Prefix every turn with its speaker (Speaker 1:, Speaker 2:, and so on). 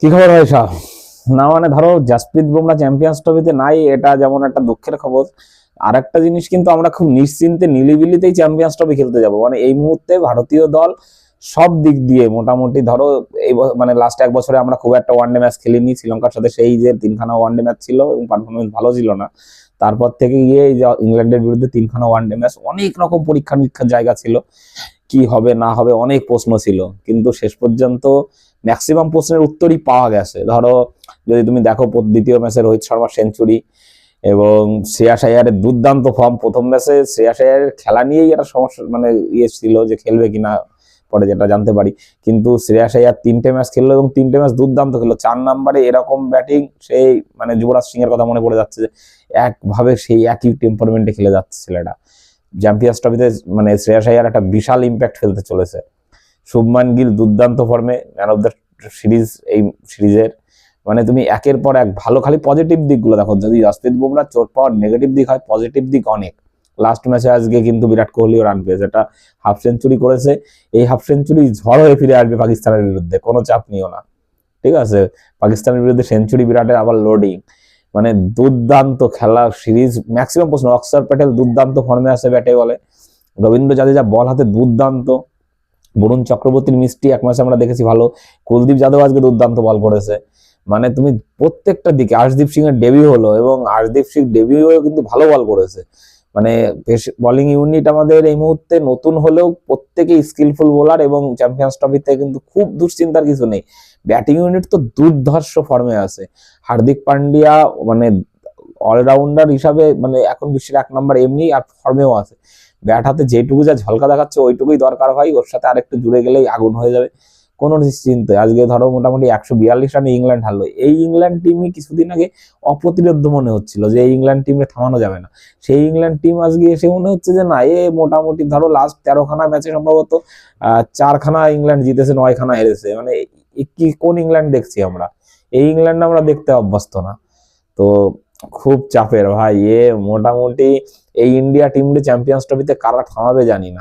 Speaker 1: কি খবর ভাই সাহ না মানে ধরো জাসপ্রীত বুমরা চ্যাম্পিয়ন্স ট্রফিতে নাই, এটা যেমন একটা দুঃখের খবর। আর একটা জিনিস কিন্তু আমরা খুব নিশ্চিন্তে, নিলিবিলিতেই চ্যাম্পিয়ন্স ট্রফি খেলতে যাব। মানে এই মুহূর্তে ভারতীয় দল সব দিক দিয়ে মোটামুটি ধরো এই মানে লাস্ট এক বছরে আমরা খুব একটা ওয়ানডে ম্যাচ খেলিনি। শ্রীলঙ্কার সাথে সেই যে তিনখানা ওয়ানডে ম্যাচ ছিল এবং পারফরমেন্স ভালো ছিল না। তারপর থেকে গিয়ে এই যে ইংল্যান্ডের বিরুদ্ধে তিনখানা ওয়ানডে ম্যাচ অনেক রকম পরীক্ষা নিরীক্ষার জায়গা ছিল। কি হবে, না হবে, অনেক প্রশ্ন ছিল। কিন্তু শেষ পর্যন্ত ম্যাক্সিমাম প্রশ্নের উত্তরই পাওয়া গেছে। ধরো, যদি তুমি দেখো দ্বিতীয় ম্যাচে রোহিত শর্মার সেঞ্চুরি এবং শ্রেয়াস আয়ারের দুর্দান্ত ফর্ম প্রথম ম্যাচে, শ্রেয়াস আয়ারের খেলা নিয়েই একটা সমস্যা মানে ইয়ে ছিল যে খেলবে কিনা পরে যেটা জানতে পারি। কিন্তু শ্রেয়াস আয়ার তিনটে ম্যাচ খেললো এবং তিনটে ম্যাচ দুর্দান্ত খেললো। চার নাম্বারে এরকম ব্যাটিং সেই মানে যুবরাজ সিং এর কথা মনে পড়ে যাচ্ছে যে, একভাবে সেই একই টেম্পারমেন্টে খেলে যাচ্ছে ছেলেটা। চ্যাম্পিয়ন্স ট্রফিতে মানে শ্রেয়াস আয়ার একটা বিশাল ইম্প্যাক্ট ফেলতে চলেছে। শুভমান গিল দুর্দান্ত ফর্মে ম্যান অফ দ্য সিরিজ এই সিরিজের। মানে তুমি একের পর এক ভালো, খালি পজিটিভ দিকগুলো দেখো। যদি জসপ্রীত বুমরা চোট পাওয়ার নেগেটিভ দিক হয় পজিটিভ দিক অনেক। লাস্ট ম্যাচে আজকে কিন্তু বিরাট কোহলিও রান পেয়েছে। এটা হাফ সেঞ্চুরি করেছে। এই হাফ সেঞ্চুরি ঝড় হয়ে ফিরে আসবে পাকিস্তানের বিরুদ্ধে। কোনো চাপ নিও না। ঠিক আছে? পাকিস্তানের বিরুদ্ধে সেঞ্চুরি বিরাটের আবার লোডিং মানে দুর্দান্ত খেলা সিরিজ ম্যাক্সিমাম প্রশ্ন অক্সার প্যাটেল দুর্দান্ত ফর্মে আসে ব্যাটে বলে। রবীন্দ্র জাদেজা বল হাতে দুর্দান্ত। বরুণ চক্রবর্তীর মিষ্টি এক মাসে আমরা দেখেছি ভালো। কুলদীপ যাদব আজকে দুর্দান্ত বল করেছে। মানে তুমি প্রত্যেকটা দিকে আর্শদীপ সিং এর ডেবিউ হলো এবং আর্শদীপ সিং ডেবিউ কিন্তু ভালো বল করেছে। মানে বোলিং ইউনিট আমাদের এই মুহূর্তে নতুন হলেও প্রত্যেকেই স্কিলফুল বোলার এবং চ্যাম্পিয়ন্স ট্রফিতে কিন্তু খুব দুশ্চিন্তার কিছু নেই। ব্যাটিং ইউনিট তো দুর্ধর্ষ ফর্মে আছে। হার্দিক পান্ডিয়া মানে অলরাউন্ডার হিসাবে মানে এখন বিশ্বের এক নম্বর এমনি আর ফর্মেও আছে। ব্যাট হাতে যেটুকু যা ঝলকা দেখাচ্ছে ওইটুকুই দরকার হয়, ওর সাথে আরেকটু জুড়ে গেলেই আগুন হয়ে যাবে। কোনো নিশ্চিন্তে। আজকে ধরো মোটামুটি একশো বিয়াল্লিশ রানে ইংল্যান্ড হারলো। এই ইংল্যান্ড টিমই কিছুদিন আগে অপ্রতিরোধ্য মনে হচ্ছিল যে এই ইংল্যান্ড টিমকে থামানো যাবে না। সেই ইংল্যান্ড টিম আজকে এসে মনে হচ্ছে যে না, এ মোটামুটি ধরো লাস্ট তেরোখানা ম্যাচে সম্ভবত চারখানা ইংল্যান্ড জিতেছে, নয়খানা হেরেছে। মানে কি, কোন ইংল্যান্ড দেখছি আমরা? এই ইংল্যান্ড আমরা দেখতে অভ্যস্ত না। তো খুব চাপের ভাই, এ মোটামুটি এই ইন্ডিয়া টিমটি চ্যাম্পিয়ন্স ট্রফিতে কারা থামাবে জানি না।